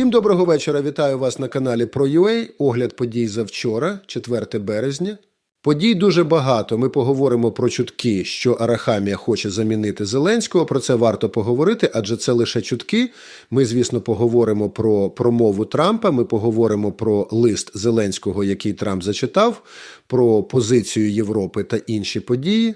Всім доброго вечора. Вітаю вас на каналі ProUA. Огляд подій за вчора, 4 березня. Подій дуже багато. Ми поговоримо про чутки, що Арахамія хоче замінити Зеленського. Про це варто поговорити, адже це лише чутки. Ми, звісно, поговоримо про промову Трампа. Ми поговоримо про лист Зеленського, який Трамп зачитав, про позицію Європи та інші події.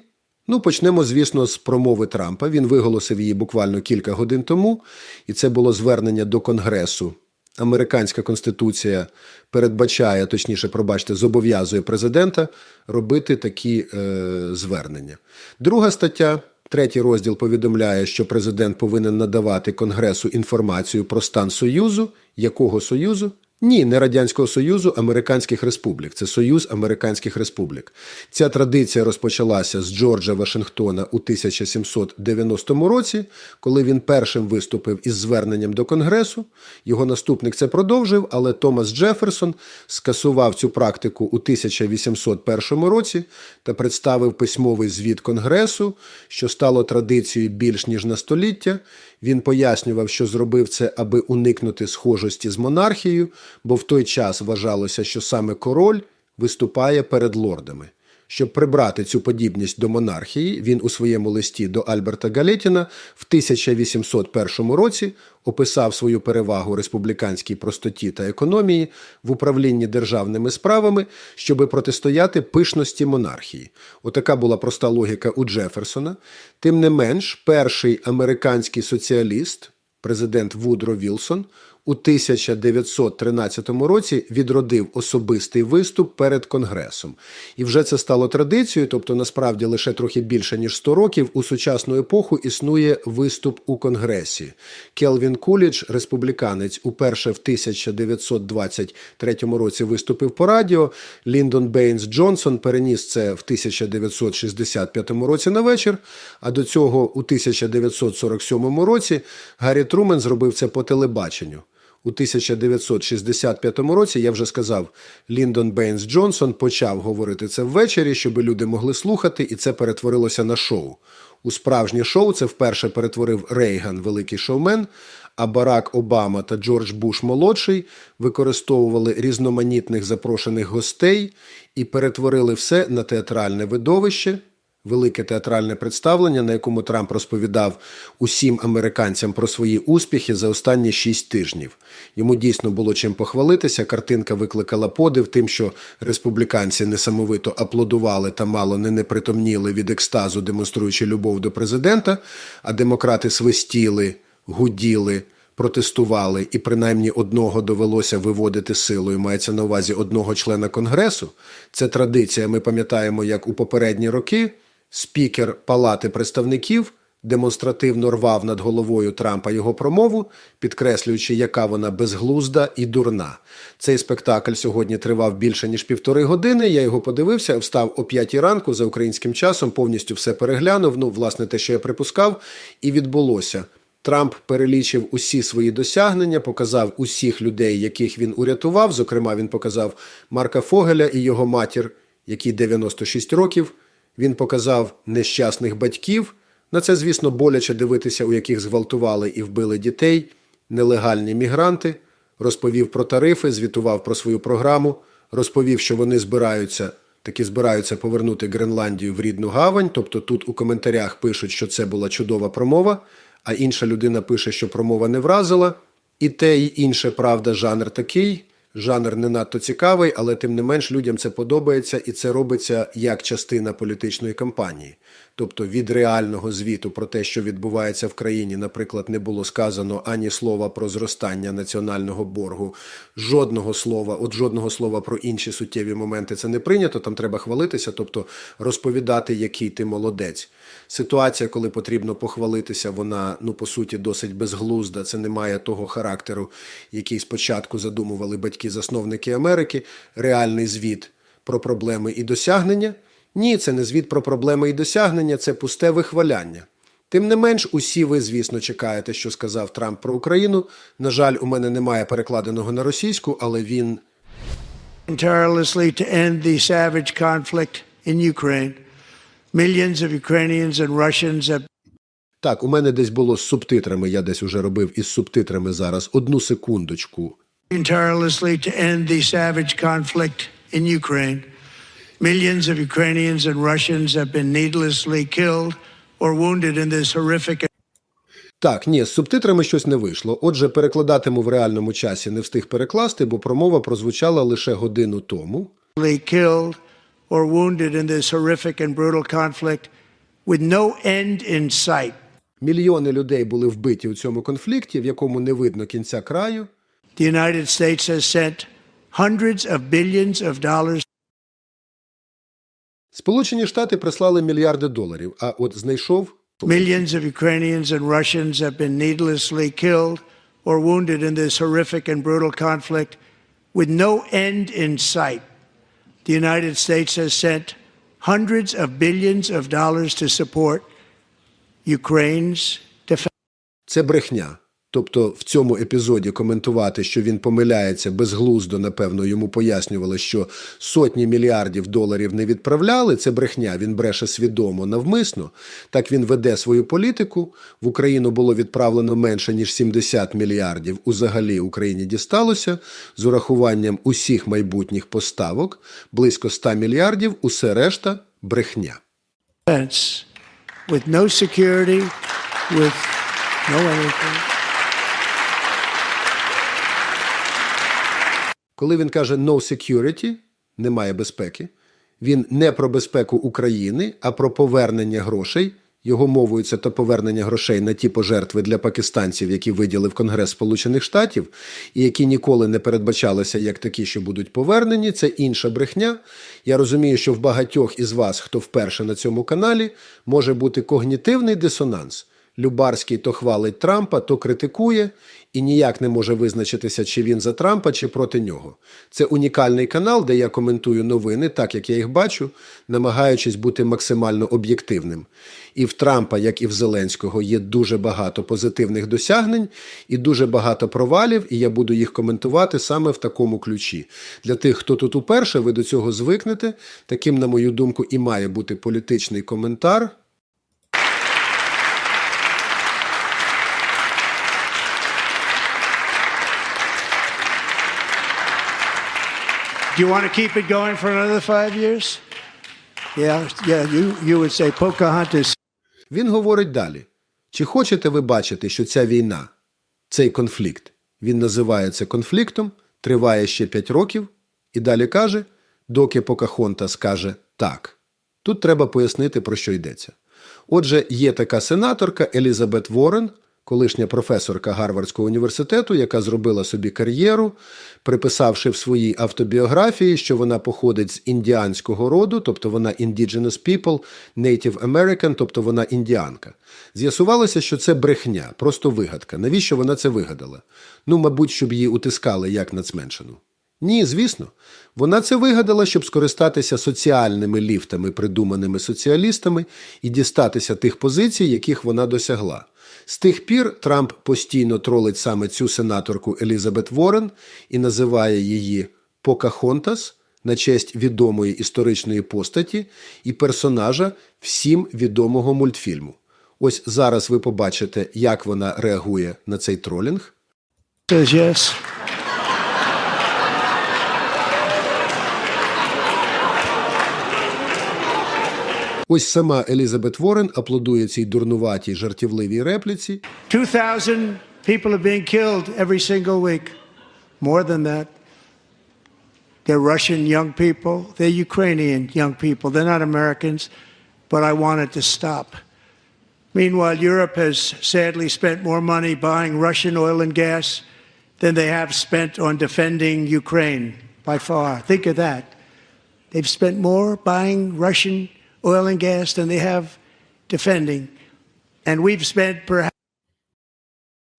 Ну, почнемо, звісно, з промови Трампа. Він виголосив її буквально кілька годин тому, і це було звернення до Конгресу. Американська конституція передбачає, точніше, пробачте, зобов'язує президента робити такі е, звернення. Друга стаття, третій розділ повідомляє, що президент повинен надавати Конгресу інформацію про стан Союзу. Якого Союзу? Ні, не Радянського Союзу, Американських Республік. Це Союз Американських Республік. Ця традиція розпочалася з Джорджа Вашингтона у 1790 році, коли він першим виступив із зверненням до Конгресу. Його наступник це продовжив, але Томас Джеферсон скасував цю практику у 1801 році та представив письмовий звіт Конгресу, що стало традицією більш ніж на століття. Він пояснював, що зробив це, аби уникнути схожості з монархією, бо в той час вважалося, що саме король виступає перед лордами. Щоб прибрати цю подібність до монархії, він у своєму листі до Альберта Галетіна в 1801 році описав свою перевагу республіканській простоті та економії в управлінні державними справами, щоби протистояти пишності монархії. Отака була проста логіка у Джеферсона. Тим не менш, перший американський соціаліст, президент Вудро Вілсон, у 1913 році відродив особистий виступ перед Конгресом. І вже це стало традицією, тобто насправді лише трохи більше ніж 100 років у сучасну епоху існує виступ у Конгресі. Келвін Кулідж, республіканець, уперше в 1923 році виступив по радіо. Ліндон Бейнс Джонсон переніс це в 1965 році на вечір. А до цього у 1947 році Гаррі Трумен зробив це по телебаченню. У 1965 році я вже сказав, Ліндон Бейнс Джонсон почав говорити це ввечері, щоб люди могли слухати, і це перетворилося на шоу. У справжнє шоу це вперше перетворив Рейган, великий шоумен. А Барак Обама та Джордж Буш молодший використовували різноманітних запрошених гостей і перетворили все на театральне видовище. Велике театральне представлення, на якому Трамп розповідав усім американцям про свої успіхи за останні шість тижнів. Йому дійсно було чим похвалитися. Картинка викликала подив тим, що республіканці несамовито аплодували та мало не непритомніли від екстазу, демонструючи любов до президента, а демократи свистіли, гуділи. Протестували, і принаймні одного довелося виводити силою. Мається на увазі одного члена конгресу. Це традиція. Ми пам'ятаємо, як у попередні роки спікер Палати представників демонстративно рвав над головою Трампа його промову, підкреслюючи, яка вона безглузда і дурна. Цей спектакль сьогодні тривав більше ніж півтори години. Я його подивився, встав о п'ятій ранку за українським часом, повністю все переглянув. Ну, власне, те, що я припускав, і відбулося. Трамп перелічив усі свої досягнення, показав усіх людей, яких він урятував. Зокрема, він показав Марка Фогеля і його матір, якій 96 років. Він показав нещасних батьків. На це, звісно, боляче дивитися, у яких зґвалтували і вбили дітей, нелегальні мігранти, розповів про тарифи, звітував про свою програму, розповів, що вони збираються, таки збираються повернути Гренландію в рідну гавань. Тобто тут у коментарях пишуть, що це була чудова промова, а інша людина пише, що промова не вразила. І те, і інше, правда, жанр такий. Жанр не надто цікавий, але тим не менш людям це подобається і це робиться як частина політичної кампанії. Тобто від реального звіту про те, що відбувається в країні, наприклад, не було сказано ані слова про зростання національного боргу, жодного слова, от жодного слова про інші суттєві моменти це не прийнято. Там треба хвалитися, тобто розповідати, який ти молодець. Ситуація, коли потрібно похвалитися, вона ну по суті досить безглузда. Це не має того характеру, який спочатку задумували батьки-засновники Америки. Реальний звіт про проблеми і досягнення. Ні, це не звіт про проблеми і досягнення, це пусте вихваляння. Тим не менш, усі ви, звісно, чекаєте, що сказав Трамп про Україну. На жаль, у мене немає перекладеного на російську, але він tirelessly to end the savage conflict in Ukraine. Так, у мене десь було з субтитрами, я десь уже робив із субтитрами зараз. Одну секундочку. tirelessly to end the savage conflict in Ukraine. Millions of Ukrainians and Russians have been needlessly killed or wounded in this horrific Так, ні, з субтитрами щось не вийшло. Отже, перекладатиму в реальному часі не встиг перекласти, бо промова прозвучала лише годину тому. killed or wounded in this horrific and brutal conflict with no end in sight. Мільйони людей були вбиті у цьому конфлікті, в якому не видно кінця краю. The United States has sent hundreds of billions of dollars Сполучені Штати прислали мільярди доларів, а от знайшов Millions of Ukrainians and Russians have been needlessly killed or wounded in this horrific and brutal conflict with no end in sight. The United States has sent hundreds of billions of dollars to support Ukraine's defense. це брехня. Тобто в цьому епізоді коментувати, що він помиляється безглуздо, напевно, йому пояснювали, що сотні мільярдів доларів не відправляли. Це брехня. Він бреше свідомо, навмисно. Так він веде свою політику. В Україну було відправлено менше ніж 70 мільярдів. Узагалі Україні дісталося з урахуванням усіх майбутніх поставок близько 100 мільярдів. Усе решта брехня. with no security, with no anything. Коли він каже no security, немає безпеки, він не про безпеку України, а про повернення грошей. Його мовою це то повернення грошей на ті пожертви для пакистанців, які виділив Конгрес Сполучених Штатів, і які ніколи не передбачалися як такі, що будуть повернені. Це інша брехня. Я розумію, що в багатьох із вас, хто вперше на цьому каналі, може бути когнітивний дисонанс. Любарський то хвалить Трампа, то критикує і ніяк не може визначитися, чи він за Трампа, чи проти нього. Це унікальний канал, де я коментую новини, так як я їх бачу, намагаючись бути максимально об'єктивним. І в Трампа, як і в Зеленського, є дуже багато позитивних досягнень і дуже багато провалів, і я буду їх коментувати саме в такому ключі. Для тих, хто тут уперше, ви до цього звикнете. Таким, на мою думку, і має бути політичний коментар. Do you want to keep it going for another five years? Yeah, yeah. You you would say Pocahontas Він говорить далі: чи хочете ви бачити, що ця війна, цей конфлікт, він називає це конфліктом, триває ще 5 років, і далі каже, доки Покахонта скаже так. Тут треба пояснити, про що йдеться. Отже, є така сенаторка Елізабет Ворен, колишня професорка Гарвардського університету, яка зробила собі кар'єру, приписавши в своїй автобіографії, що вона походить з індіанського роду, тобто вона indigenous people, Native American, тобто вона індіанка. З'ясувалося, що це брехня, просто вигадка. Навіщо вона це вигадала? Ну, мабуть, щоб її утискали як нацменшину. Ні, звісно. Вона це вигадала, щоб скористатися соціальними ліфтами, придуманими соціалістами, і дістатися тих позицій, яких вона досягла. З тих пір Трамп постійно тролить саме цю сенаторку Елізабет Ворен і називає її Покахонтас на честь відомої історичної постаті і персонажа всім відомого мультфільму. Ось зараз ви побачите, як вона реагує на цей тролінг. yes. Ось сама Елізабет Ворен аплодує цій дурнуватій жартівливій репліці. 2,000 people are being killed every single week. More than that. They're Russian young people. They're Ukrainian young people. They're not Americans, but I want it to stop. Meanwhile, Europe has sadly spent more money buying Russian oil and gas than they have spent on defending Ukraine by far. Think of that. They've spent more buying Russian oil and gas than they have defending. And we've spent perhaps.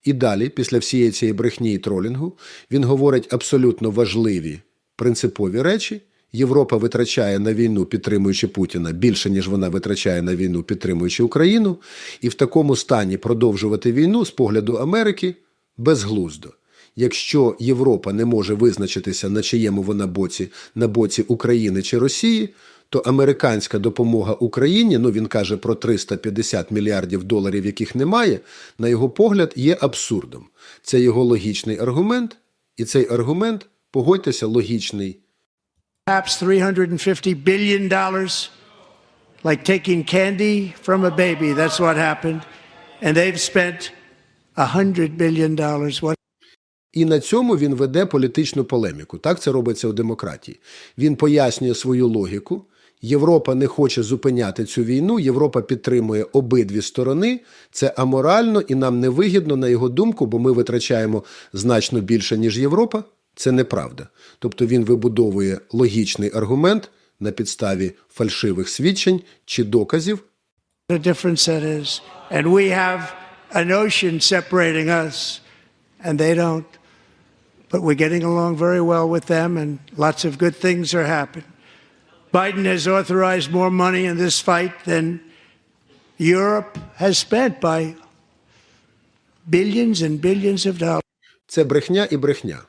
І далі, після всієї цієї брехні і тролінгу, він говорить абсолютно важливі принципові речі. Європа витрачає на війну, підтримуючи Путіна, більше, ніж вона витрачає на війну, підтримуючи Україну, і в такому стані продовжувати війну з погляду Америки безглуздо. Якщо Європа не може визначитися, на чиєму вона боці, на боці України чи Росії, то американська допомога Україні, ну він каже про 350 мільярдів доларів, яких немає, на його погляд, є абсурдом. Це його логічний аргумент, і цей аргумент, погодьтеся, логічний. Perhaps $350 billion, like taking candy from a baby. That's what happened. And they've spent $100 billion. What І на цьому він веде політичну полеміку. Так це робиться у демократії. Він пояснює свою логіку. Європа не хоче зупиняти цю війну. Європа підтримує обидві сторони. Це аморально і нам невигідно, на його думку, бо ми витрачаємо значно більше, ніж Європа. Це неправда. Тобто він вибудовує логічний аргумент на підставі фальшивих свідчень чи доказів, a difference that is. And we have an ocean separating us, and they don't. But we're getting along very well with them, and lots of good things are happening. Biden has authorized more money in this fight than Europe has spent by billions and billions of dollars. Це брехня і брехня.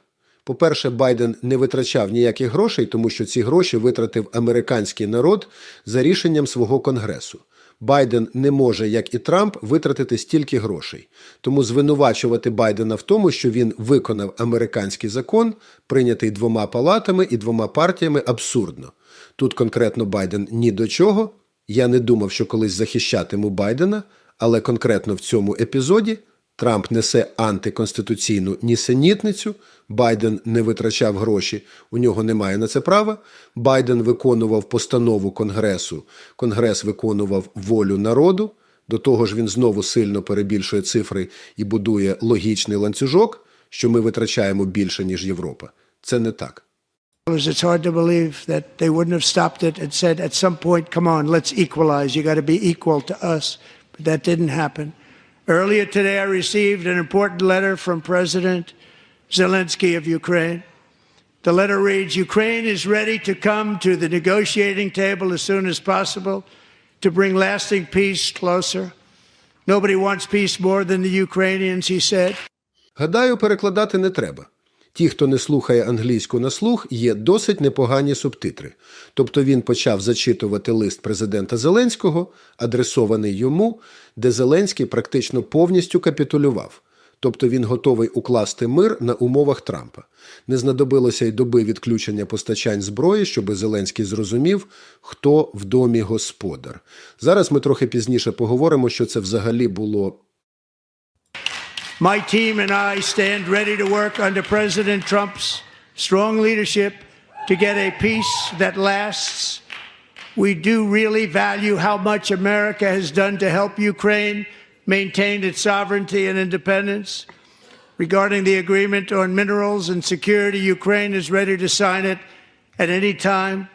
По-перше, Байден не витрачав ніяких грошей, тому що ці гроші витратив американський народ за рішенням свого конгресу. Байден не може, як і Трамп, витратити стільки грошей. Тому звинувачувати Байдена в тому, що він виконав американський закон, прийнятий двома палатами і двома партіями, абсурдно. Тут конкретно Байден ні до чого. Я не думав, що колись захищатиму Байдена, але конкретно в цьому епізоді Трамп несе антиконституційну нісенітницю, Байден не витрачав гроші, у нього немає на це права. Байден виконував постанову Конгресу, Конгрес виконував волю народу. До того ж, він знову сильно перебільшує цифри і будує логічний ланцюжок, що ми витрачаємо більше, ніж Європа. Це не так. It's hard to believe that they wouldn't have stopped it and said, at some point, come on, let's equalize. You got to be equal to us. But that didn't happen. Earlier today, I received an important letter from President Zelensky of Ukraine. The letter reads Ukraine is ready to come to the negotiating table as soon as possible to bring lasting peace closer. Nobody wants peace more than the Ukrainians, he said. Гадаю, перекладати не треба. Ті, хто не слухає англійську на слух, є досить непогані субтитри. Тобто він почав зачитувати лист президента Зеленського, адресований йому, де Зеленський практично повністю капітулював. Тобто він готовий укласти мир на умовах Трампа. Не знадобилося й доби відключення постачань зброї, щоби Зеленський зрозумів, хто в домі господар. Зараз ми трохи пізніше поговоримо, що це взагалі було My team and I stand ready to work under President Trump's strong leadership to get a peace that lasts. We do really value how much America has done to help Ukraine maintain its sovereignty and independence. Regarding the agreement on minerals and security, Ukraine is ready to sign it at any time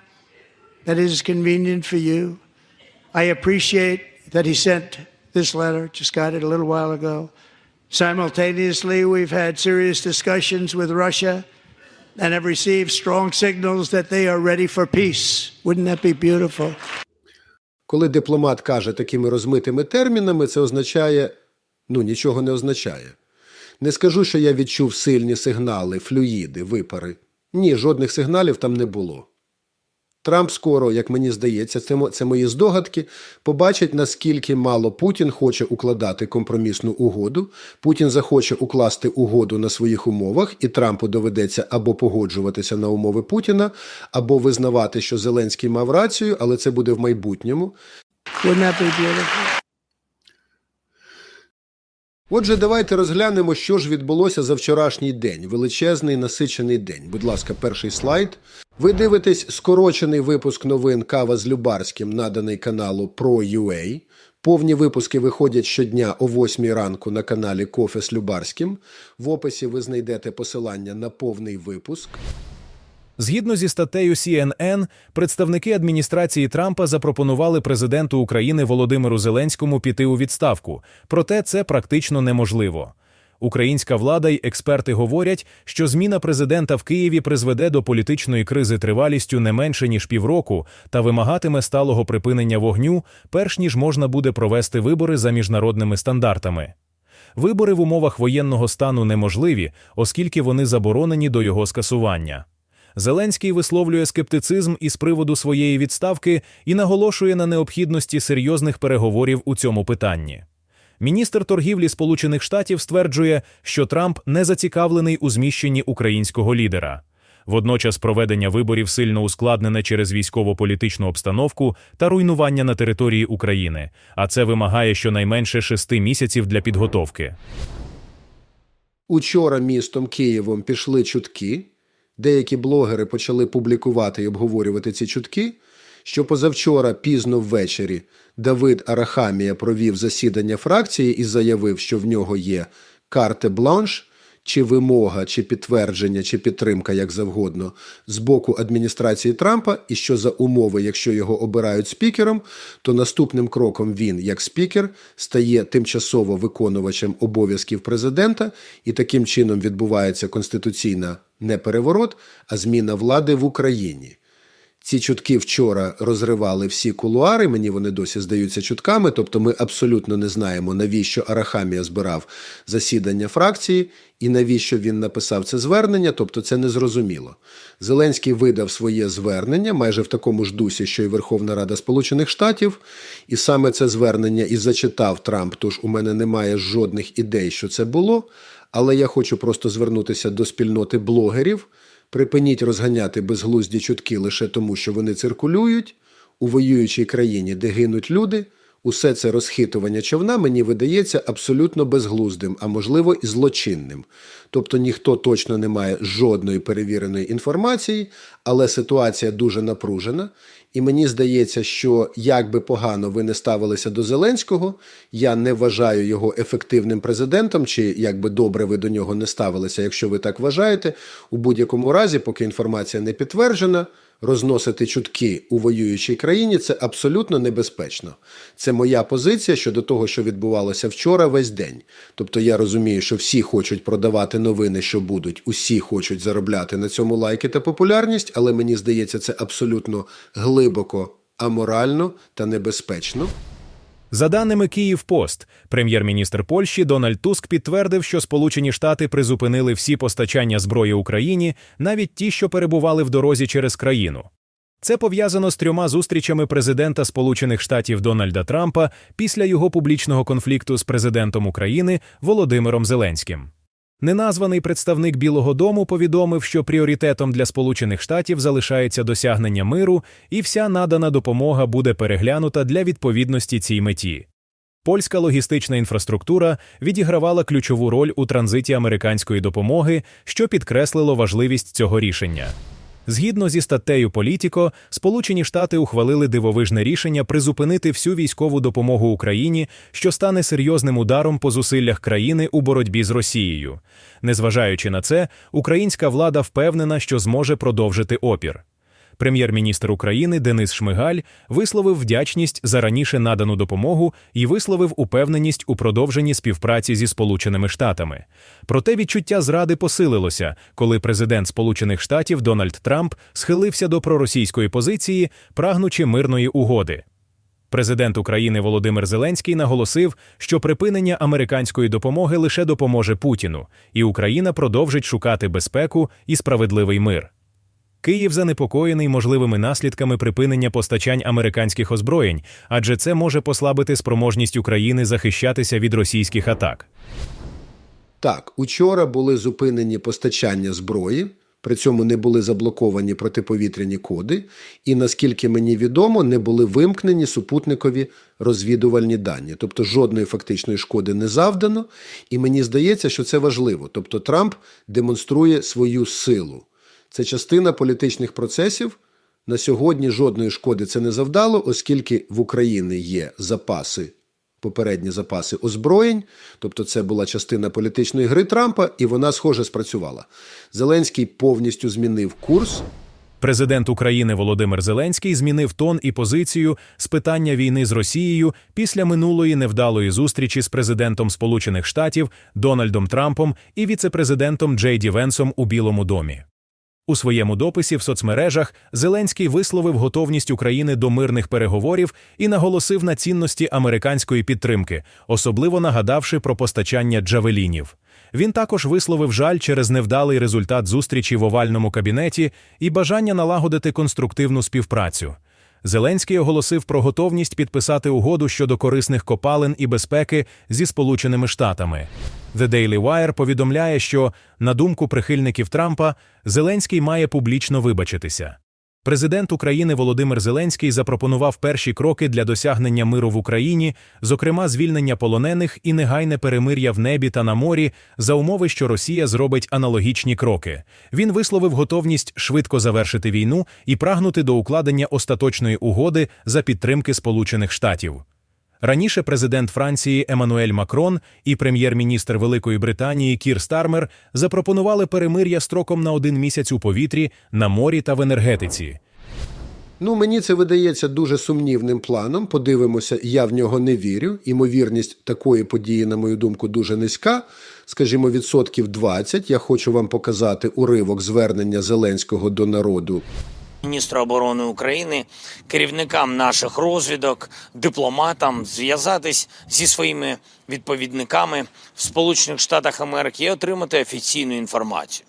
that is convenient for you. I appreciate that he sent this letter, just got it a little while ago. Simultaneously, we've had serious discussions with Russia and have received strong signals that they are ready for peace. Wouldn't that be beautiful? Коли дипломат каже такими розмитими термінами, це означає ну нічого не означає. Не скажу, що я відчув сильні сигнали, флюїди, випари. Ні, жодних сигналів там не було. Трамп скоро, як мені здається, це, це мої здогадки, побачить, наскільки мало Путін хоче укладати компромісну угоду. Путін захоче укласти угоду на своїх умовах, і Трампу доведеться або погоджуватися на умови Путіна, або визнавати, що Зеленський мав рацію, але це буде в майбутньому. Wouldn't that be beautiful? Отже, давайте розглянемо, що ж відбулося за вчорашній день. Величезний насичений день. Будь ласка, перший слайд. Ви дивитесь скорочений випуск новин Кава з Любарським, наданий каналу Pro.ua. Повні випуски виходять щодня о 8 ранку на каналі Кофе з Любарським. В описі ви знайдете посилання на повний випуск. Згідно зі статтею CNN, представники адміністрації Трампа запропонували президенту України Володимиру Зеленському піти у відставку, проте це практично неможливо. Українська влада й експерти говорять, що зміна президента в Києві призведе до політичної кризи тривалістю не менше ніж півроку та вимагатиме сталого припинення вогню, перш ніж можна буде провести вибори за міжнародними стандартами. Вибори в умовах воєнного стану неможливі, оскільки вони заборонені до його скасування. Зеленський висловлює скептицизм із приводу своєї відставки і наголошує на необхідності серйозних переговорів у цьому питанні. Міністр торгівлі Сполучених Штатів стверджує, що Трамп не зацікавлений у зміщенні українського лідера. Водночас проведення виборів сильно ускладнене через військово-політичну обстановку та руйнування на території України, а це вимагає щонайменше шести місяців для підготовки. Учора містом Києвом пішли чутки. Деякі блогери почали публікувати і обговорювати ці чутки. Що позавчора, пізно ввечері, Давид Арахамія провів засідання фракції і заявив, що в нього є карте бланш, чи вимога, чи підтвердження, чи підтримка, як завгодно, з боку адміністрації Трампа, і що за умови, якщо його обирають спікером, то наступним кроком він, як спікер, стає тимчасово виконувачем обов'язків президента, і таким чином відбувається конституційна не переворот, а зміна влади в Україні. Ці чутки вчора розривали всі кулуари. Мені вони досі здаються чутками. Тобто, ми абсолютно не знаємо, навіщо Арахамія збирав засідання фракції і навіщо він написав це звернення. Тобто, це незрозуміло. Зеленський видав своє звернення майже в такому ж дусі, що й Верховна Рада Сполучених Штатів, і саме це звернення і зачитав Трамп. Тож у мене немає жодних ідей, що це було. Але я хочу просто звернутися до спільноти блогерів. Припиніть розганяти безглузді чутки лише тому, що вони циркулюють у воюючій країні, де гинуть люди. Усе це розхитування човна мені видається абсолютно безглуздим, а можливо і злочинним. Тобто ніхто точно не має жодної перевіреної інформації, але ситуація дуже напружена. І мені здається, що як би погано ви не ставилися до Зеленського, я не вважаю його ефективним президентом, чи як би добре ви до нього не ставилися, якщо ви так вважаєте. У будь-якому разі, поки інформація не підтверджена, розносити чутки у воюючій країні це абсолютно небезпечно. Це моя позиція щодо того, що відбувалося вчора весь день. Тобто я розумію, що всі хочуть продавати новини, що будуть, усі хочуть заробляти на цьому лайки та популярність, але мені здається, це абсолютно глибоко аморально та небезпечно. За даними Київпост, прем'єр-міністр Польщі Дональд Туск підтвердив, що Сполучені Штати призупинили всі постачання зброї Україні, навіть ті, що перебували в дорозі через країну. Це пов'язано з трьома зустрічами президента Сполучених Штатів Дональда Трампа після його публічного конфлікту з президентом України Володимиром Зеленським. Неназваний представник Білого Дому повідомив, що пріоритетом для Сполучених Штатів залишається досягнення миру, і вся надана допомога буде переглянута для відповідності цій меті. Польська логістична інфраструктура відігравала ключову роль у транзиті американської допомоги, що підкреслило важливість цього рішення. Згідно зі статтею Політіко, Сполучені Штати ухвалили дивовижне рішення призупинити всю військову допомогу Україні, що стане серйозним ударом по зусиллях країни у боротьбі з Росією. Незважаючи на це, українська влада впевнена, що зможе продовжити опір. Прем'єр-міністр України Денис Шмигаль висловив вдячність за раніше надану допомогу і висловив упевненість у продовженні співпраці зі Сполученими Штатами. Проте відчуття зради посилилося, коли президент Сполучених Штатів Дональд Трамп схилився до проросійської позиції, прагнучи мирної угоди. Президент України Володимир Зеленський наголосив, що припинення американської допомоги лише допоможе Путіну, і Україна продовжить шукати безпеку і справедливий мир. Київ занепокоєний можливими наслідками припинення постачань американських озброєнь, адже це може послабити спроможність України захищатися від російських атак. Так, учора були зупинені постачання зброї, при цьому не були заблоковані протиповітряні коди, і наскільки мені відомо, не були вимкнені супутникові розвідувальні дані. Тобто жодної фактичної шкоди не завдано, і мені здається, що це важливо. Тобто Трамп демонструє свою силу. Це частина політичних процесів. На сьогодні жодної шкоди це не завдало, оскільки в Україні є запаси, попередні запаси озброєнь, тобто це була частина політичної гри Трампа, і вона схоже спрацювала. Зеленський повністю змінив курс. Президент України Володимир Зеленський змінив тон і позицію з питання війни з Росією після минулої невдалої зустрічі з президентом Сполучених Штатів Дональдом Трампом і віцепрезидентом Джей Ді Венсом у Білому домі. У своєму дописі в соцмережах Зеленський висловив готовність України до мирних переговорів і наголосив на цінності американської підтримки, особливо нагадавши про постачання джавелінів. Він також висловив жаль через невдалий результат зустрічі в овальному кабінеті і бажання налагодити конструктивну співпрацю. Зеленський оголосив про готовність підписати угоду щодо корисних копалин і безпеки зі Сполученими Штатами. The Daily Wire повідомляє, що, на думку прихильників Трампа, Зеленський має публічно вибачитися. Президент України Володимир Зеленський запропонував перші кроки для досягнення миру в Україні, зокрема звільнення полонених і негайне перемир'я в небі та на морі, за умови, що Росія зробить аналогічні кроки. Він висловив готовність швидко завершити війну і прагнути до укладення остаточної угоди за підтримки Сполучених Штатів. Раніше президент Франції Еммануель Макрон і прем'єр-міністр Великої Британії Кір Стармер запропонували перемир'я строком на один місяць у повітрі, на морі та в енергетиці. Ну, мені це видається дуже сумнівним планом. Подивимося, я в нього не вірю. Імовірність такої події, на мою думку, дуже низька. Скажімо, відсотків 20. Я хочу вам показати уривок звернення Зеленського до народу. Міністру оборони України, керівникам наших розвідок, дипломатам зв'язатись зі своїми відповідниками в Сполучених Штатах Америки і отримати офіційну інформацію.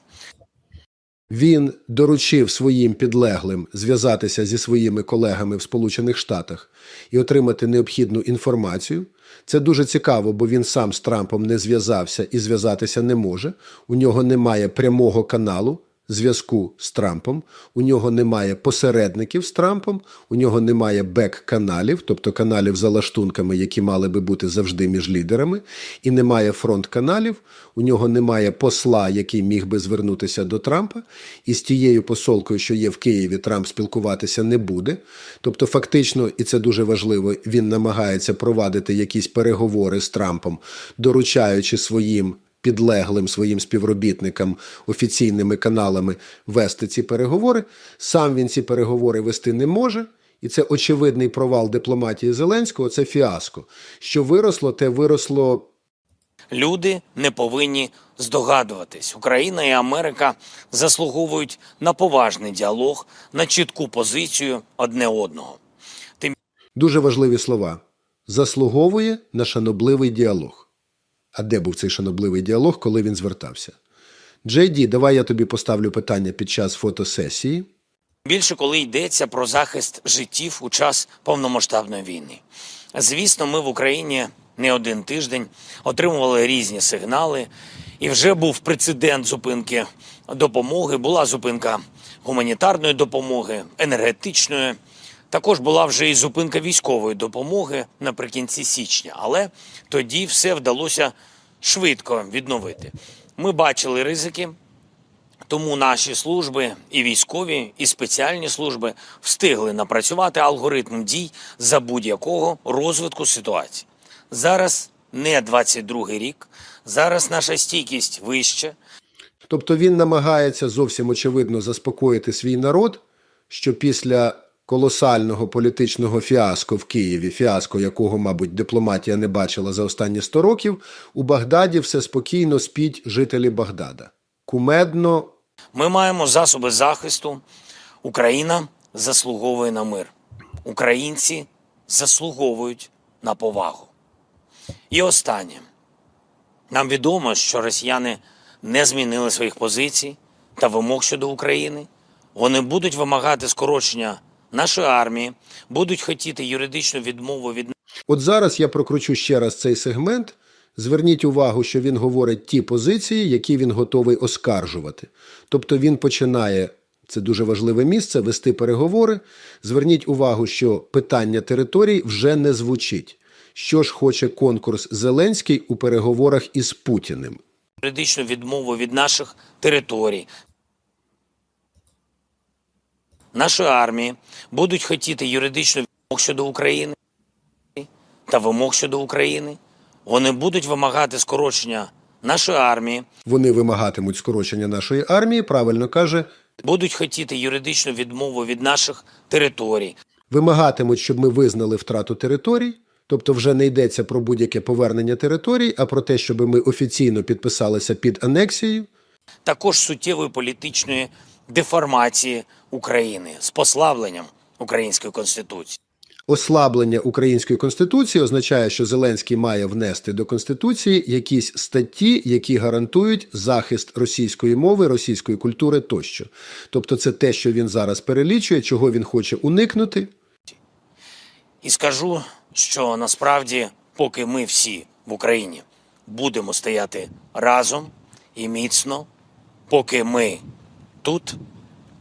Він доручив своїм підлеглим зв'язатися зі своїми колегами в Сполучених Штатах і отримати необхідну інформацію. Це дуже цікаво, бо він сам з Трампом не зв'язався і зв'язатися не може. У нього немає прямого каналу зв'язку з Трампом, у нього немає посередників з Трампом, у нього немає бек-каналів, тобто каналів за лаштунками, які мали би бути завжди між лідерами, і немає фронт-каналів, у нього немає посла, який міг би звернутися до Трампа, і з тією посолкою, що є в Києві, Трамп спілкуватися не буде. Тобто, фактично, і це дуже важливо, він намагається провадити якісь переговори з Трампом, доручаючи своїм підлеглим своїм співробітникам офіційними каналами вести ці переговори. Сам він ці переговори вести не може. І це очевидний провал дипломатії Зеленського. Це фіаско. Що виросло, те виросло Люди не повинні здогадуватись. Україна і Америка заслуговують на поважний діалог, на чітку позицію одне одного. Тим дуже важливі слова. Заслуговує на шанобливий діалог. А де був цей шанобливий діалог, коли він звертався? Джей Ді, давай я тобі поставлю питання під час фотосесії. Більше коли йдеться про захист життів у час повномасштабної війни. Звісно, ми в Україні не один тиждень отримували різні сигнали, і вже був прецедент зупинки допомоги. Була зупинка гуманітарної допомоги, енергетичної. Також була вже і зупинка військової допомоги наприкінці січня, але тоді все вдалося швидко відновити. Ми бачили ризики, тому наші служби, і військові, і спеціальні служби встигли напрацювати алгоритм дій за будь-якого розвитку ситуації. Зараз не 22-й рік, зараз наша стійкість вища. Тобто він намагається зовсім очевидно заспокоїти свій народ, що після колосального політичного фіаско в Києві, фіаско якого, мабуть, дипломатія не бачила за останні 100 років, у Багдаді все спокійно спіть жителі Багдада. Кумедно, Ми маємо засоби захисту. Україна заслуговує на мир. Українці заслуговують на повагу. І останнє. Нам відомо, що росіяни не змінили своїх позицій та вимог щодо України. Вони будуть вимагати скорочення нашої армії, будуть хотіти юридичну відмову від От зараз я прокручу ще раз цей сегмент. Зверніть увагу, що він говорить ті позиції, які він готовий оскаржувати. Тобто він починає, це дуже важливе місце, вести переговори. Зверніть увагу, що питання територій вже не звучить. Що ж хоче конкурс Зеленський у переговорах із Путіним? юридичну відмову від наших територій. Нашої армії будуть хотіти юридичну вимог щодо України та вимог щодо України. Вони будуть вимагати скорочення нашої армії, Вони вимагатимуть скорочення нашої армії, правильно каже, будуть хотіти юридичну відмову від наших територій. вимагатимуть, щоб ми визнали втрату територій. Тобто вже не йдеться про будь-яке повернення територій, а про те, щоб ми офіційно підписалися під анексією. також суттєвої політичної деформації України з послабленням української конституції. Ослаблення української конституції означає, що Зеленський має внести до конституції якісь статті, які гарантують захист російської мови, російської культури тощо. Тобто, це те, що він зараз перелічує, чого він хоче уникнути. І скажу, що насправді, поки ми всі в Україні будемо стояти разом і міцно, поки ми тут,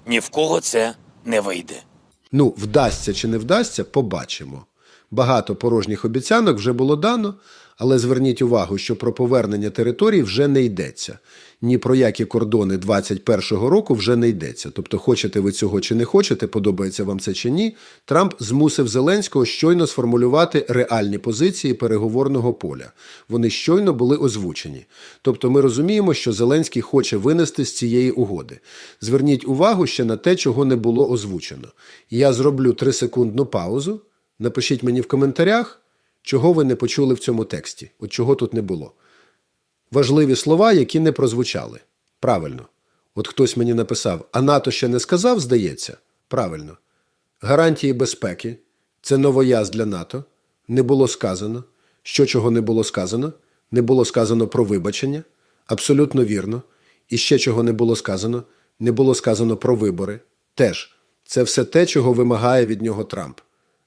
ні в кого це не вийде. Ну, вдасться чи не вдасться, побачимо. Багато порожніх обіцянок вже було дано, але зверніть увагу, що про повернення територій вже не йдеться. Ні про які кордони 21-го року вже не йдеться. Тобто, хочете ви цього чи не хочете, подобається вам це чи ні. Трамп змусив Зеленського щойно сформулювати реальні позиції переговорного поля. Вони щойно були озвучені. Тобто, ми розуміємо, що Зеленський хоче винести з цієї угоди. Зверніть увагу ще на те, чого не було озвучено. Я зроблю трисекундну паузу. Напишіть мені в коментарях, чого ви не почули в цьому тексті, от чого тут не було. Важливі слова, які не прозвучали. Правильно. От хтось мені написав, а НАТО ще не сказав, здається. Правильно. Гарантії безпеки це новояз для НАТО. Не було сказано. Що чого не було сказано? Не було сказано про вибачення. Абсолютно вірно. І ще чого не було сказано. Не було сказано про вибори. Теж це все те, чого вимагає від нього Трамп.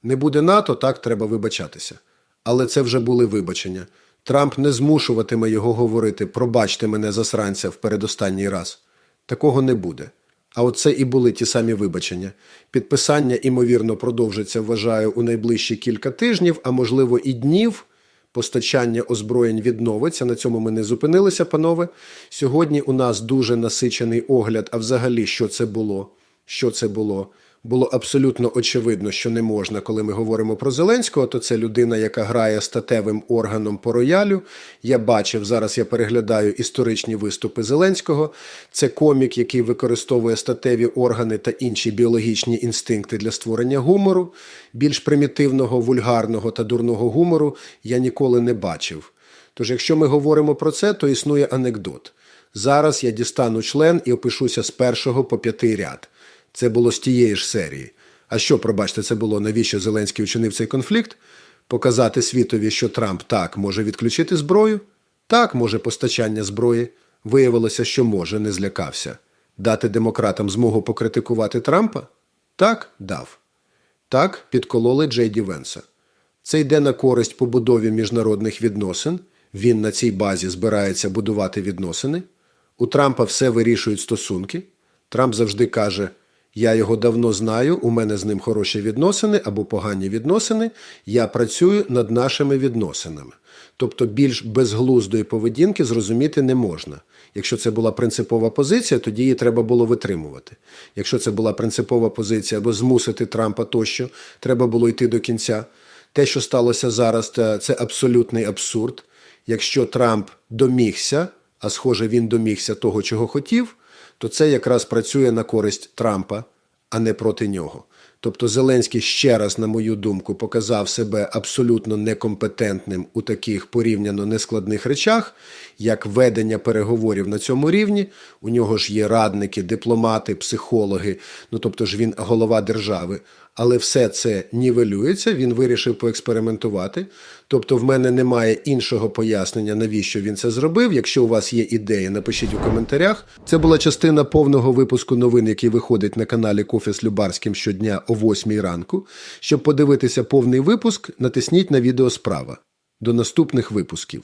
Не буде НАТО, так треба вибачатися. Але це вже були вибачення. Трамп не змушуватиме його говорити пробачте мене засранця в передостанній раз. Такого не буде. А оце і були ті самі вибачення. Підписання, імовірно, продовжиться, вважаю, у найближчі кілька тижнів, а можливо і днів. Постачання озброєнь відновиться. На цьому ми не зупинилися, панове. Сьогодні у нас дуже насичений огляд, а взагалі, що це було? Що це було? Було абсолютно очевидно, що не можна, коли ми говоримо про Зеленського, то це людина, яка грає статевим органом по роялю. Я бачив, зараз я переглядаю історичні виступи Зеленського. Це комік, який використовує статеві органи та інші біологічні інстинкти для створення гумору. Більш примітивного, вульгарного та дурного гумору я ніколи не бачив. Тож, якщо ми говоримо про це, то існує анекдот. Зараз я дістану член і опишуся з першого по п'ятий ряд. Це було з тієї ж серії. А що, пробачте, це було навіщо Зеленський вчинив цей конфлікт? Показати світові, що Трамп так може відключити зброю, так може постачання зброї. Виявилося, що може, не злякався. Дати демократам змогу покритикувати Трампа? Так, дав. Так, підкололи Джей Ді Венса. Це йде на користь побудові міжнародних відносин. Він на цій базі збирається будувати відносини. У Трампа все вирішують стосунки. Трамп завжди каже: Я його давно знаю, у мене з ним хороші відносини або погані відносини. Я працюю над нашими відносинами. Тобто більш безглуздої поведінки зрозуміти не можна. Якщо це була принципова позиція, тоді її треба було витримувати. Якщо це була принципова позиція або змусити Трампа тощо, треба було йти до кінця. Те, що сталося зараз, це абсолютний абсурд. Якщо Трамп домігся, а схоже, він домігся того, чого хотів, то це якраз працює на користь Трампа, а не проти нього. Тобто Зеленський ще раз, на мою думку, показав себе абсолютно некомпетентним у таких порівняно нескладних речах, як ведення переговорів на цьому рівні. У нього ж є радники, дипломати, психологи, ну тобто ж він голова держави. Але все це нівелюється, він вирішив поекспериментувати. Тобто, в мене немає іншого пояснення, навіщо він це зробив. Якщо у вас є ідеї, напишіть у коментарях. Це була частина повного випуску новин, який виходить на каналі Кофе з Любарським щодня о 8 ранку. Щоб подивитися повний випуск, натисніть на відео справа. До наступних випусків.